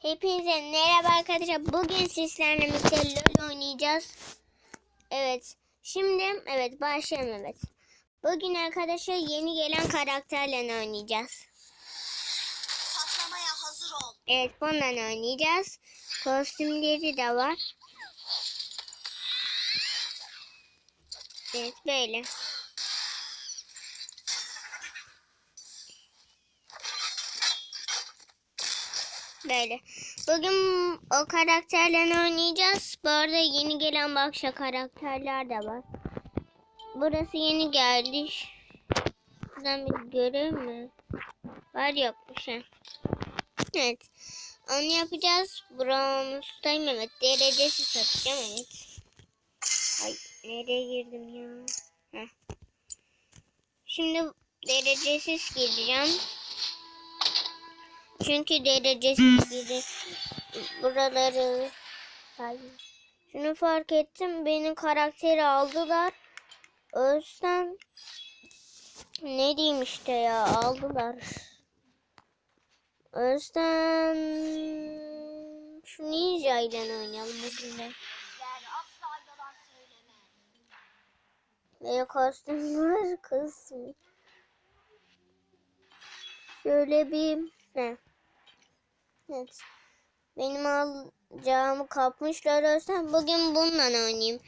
Hepinize merhaba arkadaşlar. Bugün sizlerle birlikte LoL oynayacağız. Evet. Şimdi evet başlayalım evet. Bugün arkadaşlar yeni gelen karakterle oynayacağız. Patlamaya hazır ol. Evet bununla oynayacağız. Kostümleri de var. Evet böyle. Böyle. Bugün o karakterle oynayacağız. Bu arada yeni gelen başka karakterler de var. Burası yeni geldi. Şuradan bir görev mi? Var yokmuş ha. Evet. Onu yapacağız. Bronz'dayım evet. Derecesi satacağım evet. Ay nereye girdim ya? Heh. Şimdi derecesiz gireceğim. Çünkü derecesiz giri buraları. Şunu fark ettim. Benim karakteri aldılar. Özden ne diyeyim işte ya aldılar. Özden şu ninja ile oynayalım bugün. Ve kostümler kısmı. Şöyle bir ne? Evet. Benim alacağımı kapmışlar Özlem. Bugün bununla oynayayım.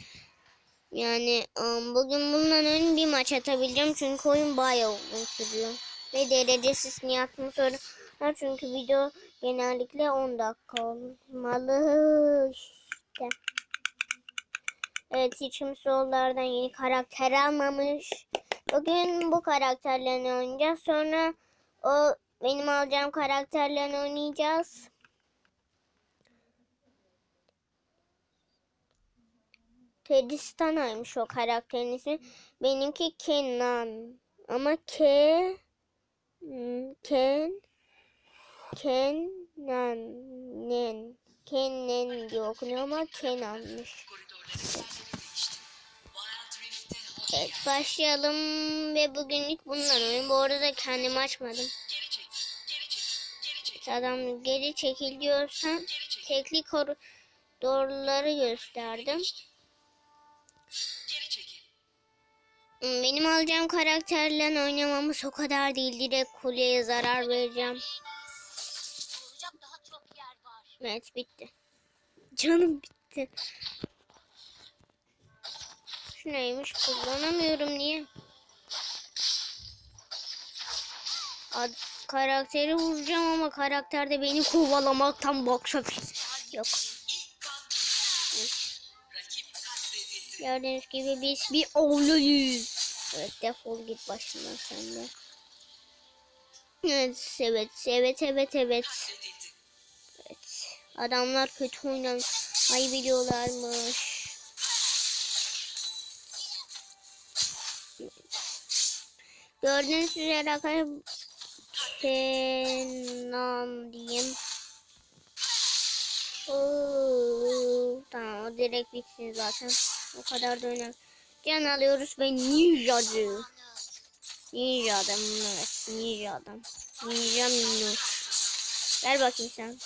Yani um, bugün bununla oynayayım bir maç atabileceğim. Çünkü oyun bayağı uzun sürüyor. Ve derecesiz niyatımı sonra çünkü video genellikle 10 dakika olmalı işte. Evet hiç kimse onlardan yeni karakter almamış. Bugün bu karakterlerini oynayacağız. Sonra o benim alacağım karakterlerini oynayacağız. Tedistana'ymış o karakterin ismi. Benimki Kenan. Ama K Ken Kenan Kenan diye okunuyor ama Kenan'mış. Evet başlayalım ve bugünlük bundan oyun. Bu arada kendimi açmadım. Adam geri çekil diyorsan tekli koridorları gösterdim. Benim alacağım karakterle oynamamız o kadar değil. Direkt kuleye zarar vereceğim. Evet bitti. Canım bitti. Şu neymiş kullanamıyorum niye? Ad karakteri vuracağım ama karakter de beni kovalamaktan baksa yok. Gördüğünüz gibi biz bir oğluyuz. Evet defol git başımdan sen de. Evet evet evet evet evet. Evet. Adamlar kötü oynamış. Ay biliyorlarmış. Gördüğünüz üzere arkadaşlar Kenan diyeyim. Oo, tamam o direkt bitsin zaten. O kadar da önemli. Can alıyoruz ve ninjacı. Ninja adam evet ninja adam. Ninja minnoş. Ver bakayım sen.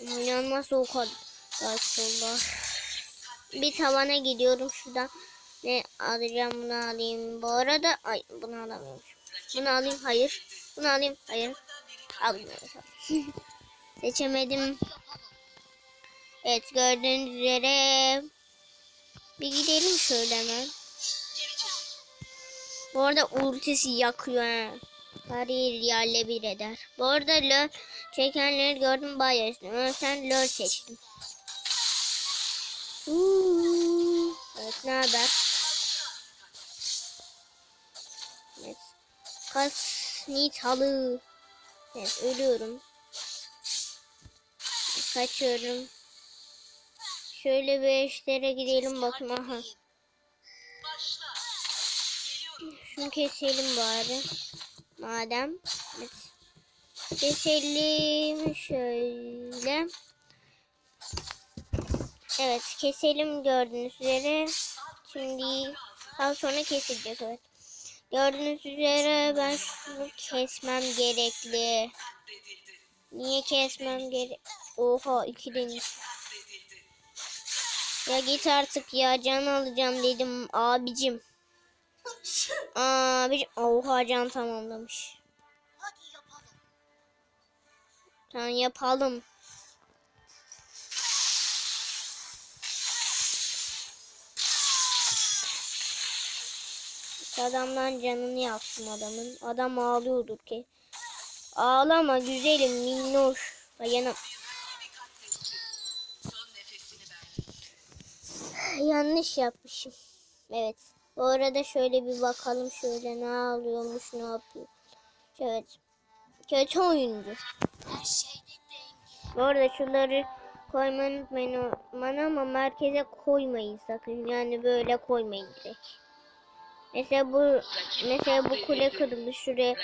İnanmaz o kadar solda. Bir tavana gidiyorum şuradan. Ne alacağım bunu alayım. Bu arada ay bunu alamıyorum. Bunu alayım hayır. Bunu alayım hayır. Almıyorum. Seçemedim. Evet gördüğünüz üzere bir gidelim şöyle hemen. Bu arada ultisi yakıyor ha. Bariyer yerle bir eder. Bu arada lol çekenleri gördüm bayağı üstüne. Sen lol seçtin. Uuu. Evet ne haber? Evet. Kasnitalı. Evet ölüyorum. Kaçıyorum. Şöyle bir eşlere gidelim bakın aha. Şunu keselim bari. Madem. Evet. Keselim şöyle. Evet keselim gördüğünüz üzere. Şimdi daha sonra kesilecek evet. Gördüğünüz üzere ben şunu kesmem gerekli. Niye kesmem gerek? Oha iki deniz. Ya git artık ya can alacağım dedim abicim. Abicim oha can tamamlamış. Hadi. Tamam yapalım. Adamdan canını yaktım adamın. Adam ağlıyordur ki. Ağlama güzelim minnoş. Dayanam. Yanlış yapmışım. Evet. Bu arada şöyle bir bakalım şöyle ne ağlıyormuş ne yapıyor. Evet. Kötü oyuncu. Bu arada şunları koymayı unutmayın bana ama merkeze koymayın sakın. Yani böyle koymayın direkt. Mesela bu mesela bu kule kırıldı şuraya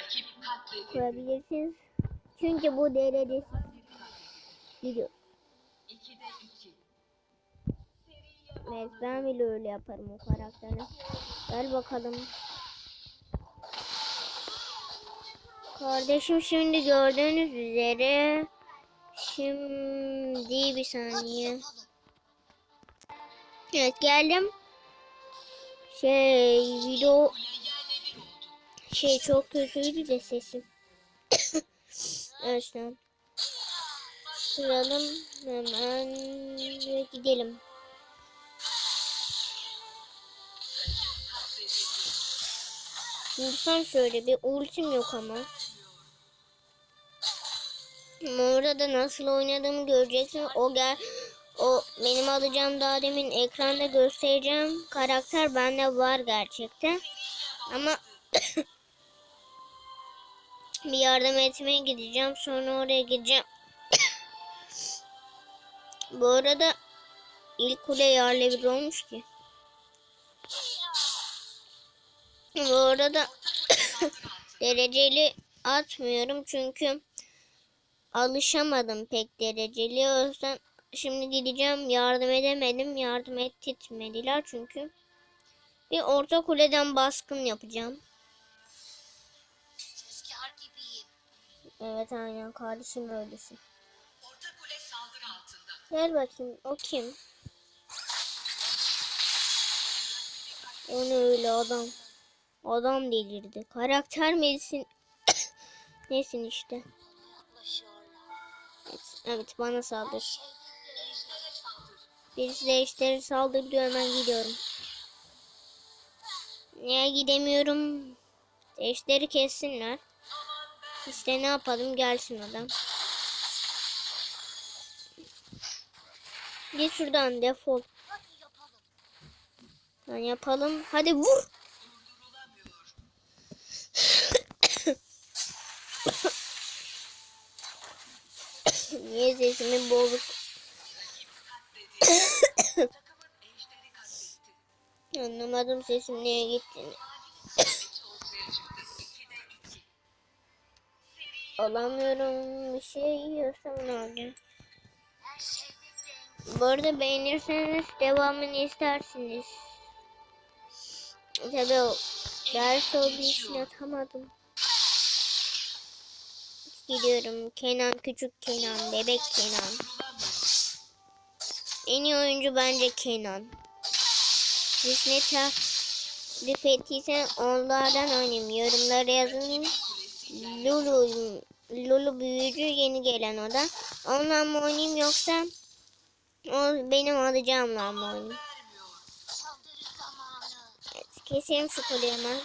koyabilirsiniz. Çünkü bu derecesi gidiyor. Evet ben bile öyle yaparım o karakteri. Gel bakalım. Kardeşim şimdi gördüğünüz üzere Şimdi bir saniye. Evet geldim. Şey video şey çok kötüydü de sesim. evet. Kıralım hemen gidelim. Tam şöyle bir ultim yok ama. Ama Orada nasıl oynadığımı göreceksin. O gel o benim alacağım daha demin ekranda göstereceğim karakter bende var gerçekten. Ama bir yardım etmeye gideceğim. Sonra oraya gideceğim. Bu arada ilk kule yerle bir olmuş ki. Bu arada dereceli atmıyorum çünkü alışamadım pek dereceli. O yüzden şimdi gideceğim yardım edemedim. Yardım ettirmediler çünkü. Bir orta kuleden baskın yapacağım. Evet aynen kardeşim öylesin. Gel bakayım o kim? O ne öyle adam? Adam delirdi. Karakter misin? Nesin işte. Evet, evet bana saldır. Birisi de eşleri saldır diyor hemen gidiyorum. Niye gidemiyorum? Eşleri kessinler. İşte ne yapalım gelsin adam. Git şuradan defol. Lan yapalım. Hadi vur. Niye sesimin bozuk? Anlamadım sesim neye gittiğini. ortaya çıktı. 2'de 2. Alamıyorum bir şey yiyorsam ne olacak? Bu arada beğenirseniz devamını istersiniz. Tabii o ders olduğu için atamadım. Gidiyorum. Kenan küçük Kenan, bebek Kenan. En iyi oyuncu bence Kenan. Ne tarif ettiysen onlardan oynayayım. Yorumlara yazın. Lulu, Lulu büyücü yeni gelen o da. Onunla mı oynayayım yoksa o benim alacağımla mı oynayayım? Evet, keselim şu koleyi hemen.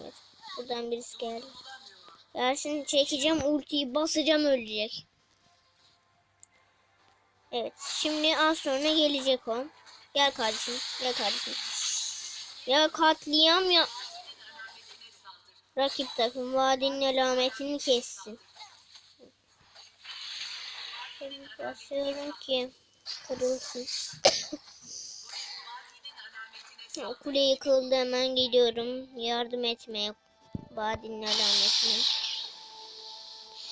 Evet, buradan birisi geldi. Dersin çekeceğim ultiyi basacağım ölecek. Evet şimdi az sonra gelecek o. Gel kardeşim gel kardeşim. Ya katliam ya. Rakip takım vadinin alametini kessin. Basıyorum ki kırılsın. Kule yıkıldı hemen gidiyorum yardım etmeye vadinin alametine.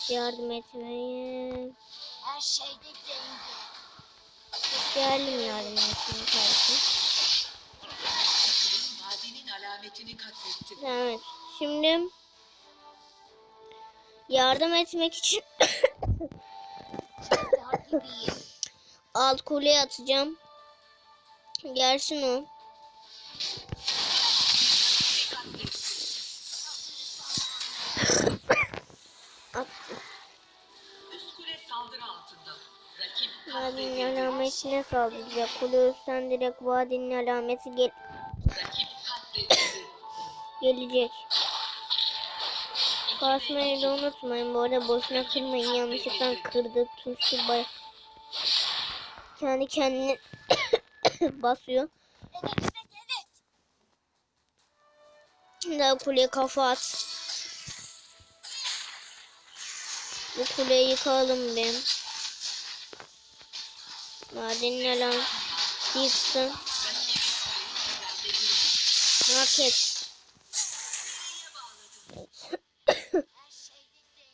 Yardım etmeye Her şeyde denge. Yardım etmeye kardeşim. Evet. Şimdi yardım etmek için alt kuleye atacağım. Gelsin o. Vadinin alametine saldıracak. Kule üstten direkt vadinin alameti gel gelecek. Basmayı da unutmayın. Bu arada boşuna kırmayın. Yanlışlıkla kırdık tuşu bay. Kendi kendine basıyor. Daha kuleye kafa at. Bu kuleyi yıkalım bir. Madenin alan şeyde denge.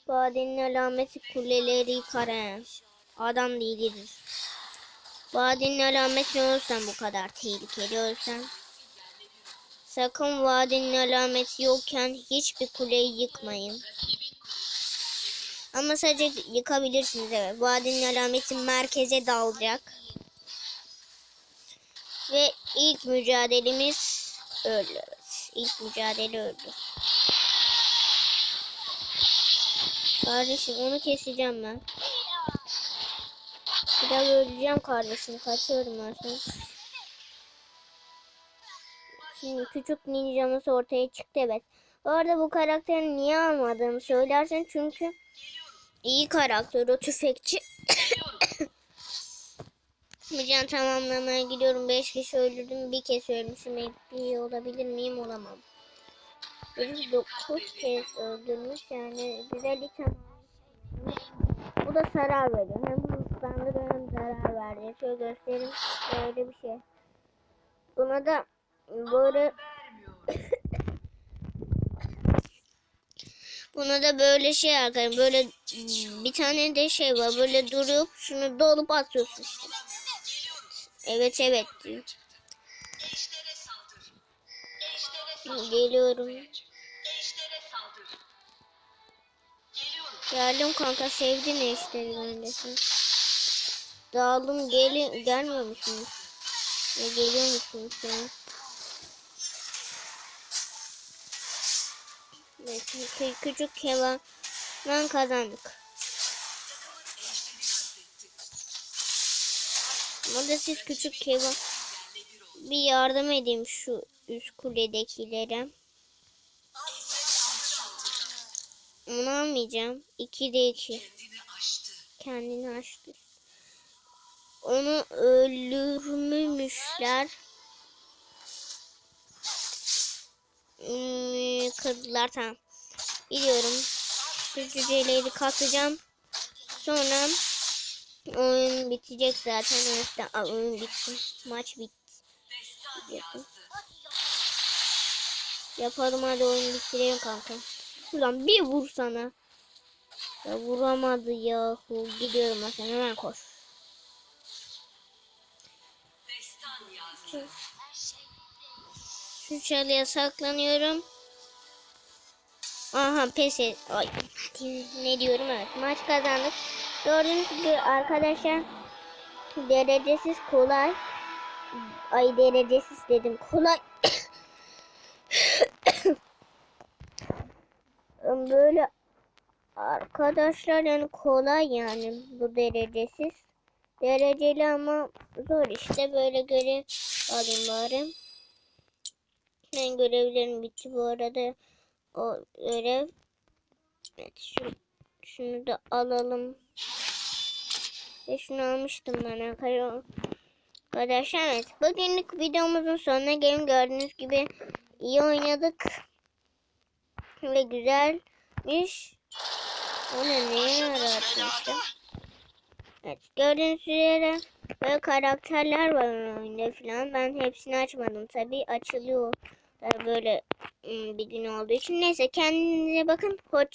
Madenin alameti kuleleri yıkar he. Adam değiliz. Vadinin alameti ölsen bu kadar tehlikeli ölsen. Sakın vadinin alameti yokken hiçbir kuleyi yıkmayın. Ama sadece yıkabilirsiniz evet. Vadinin alameti merkeze dalacak. Ve ilk mücadelemiz öldü. Evet. İlk mücadele öldü. Kardeşim onu keseceğim ben. Bir daha öleceğim kardeşim. Kaçıyorum sana. Şimdi küçük ninjamız ortaya çıktı evet. Bu arada bu karakteri niye almadığımı söylersen çünkü iyi karakter o tüfekçi. Mücan tamamlamaya gidiyorum. 5 kişi öldürdüm. Bir kez ölmüşüm. Bir olabilir miyim? Olamam. Bir 9 kez öldürmüş. Yani güzellik tamamlamış. Bu da zarar veriyor. Hem hızlandırıyor hem zarar veriyor. Şöyle göstereyim. Böyle bir şey. Buna da böyle Buna da böyle şey arkadaşlar böyle bir tane de şey var böyle durup şunu dolup atıyorsun işte. Evet evet diyor. Geliyorum. Geldim kanka sevdim eşleri bendesin. Dağıldım gel gelmiyor musunuz? Ya geliyor musunuz ya? Evet, kü- küçük kevandan kazandık. Burada siz küçük kevan bir yardım edeyim şu üst kuledekilere. Onu almayacağım. 2'de 2. Kendini aştı. Kendini açtı. Onu öldürmüşler. Kırdılar tamam. Biliyorum. Şu cüceleri katacağım. Sonra oyun bitecek zaten. Aa, oyun bitti. Maç bitti. Yazdı. Yapalım hadi oyunu bitirelim kanka. Ulan bir vur sana. Ya vuramadı yahu. Gidiyorum ben hemen koş. Destan yazdı. Şu çalıya saklanıyorum. Aha pes et. Ay, ne diyorum evet. Maç kazandık. Gördüğünüz gibi arkadaşlar derecesiz kolay. Ay derecesiz dedim. Kolay. Böyle arkadaşlar yani kolay yani bu derecesiz. Dereceli ama zor işte böyle görev alayım bari. Ben görevlerim bitti bu arada. O görev. Evet şu, şunu da alalım. Ve şunu almıştım ben arkadaşlar. Evet. Bugünlük videomuzun sonuna gelin. Gördüğünüz gibi iyi oynadık. Ve güzelmiş. O ne neye yaratmıştı? Evet gördüğünüz üzere böyle karakterler var oyunda falan. Ben hepsini açmadım tabi açılıyor. Böyle ım, bir gün olduğu için. Neyse kendinize bakın. Hoşça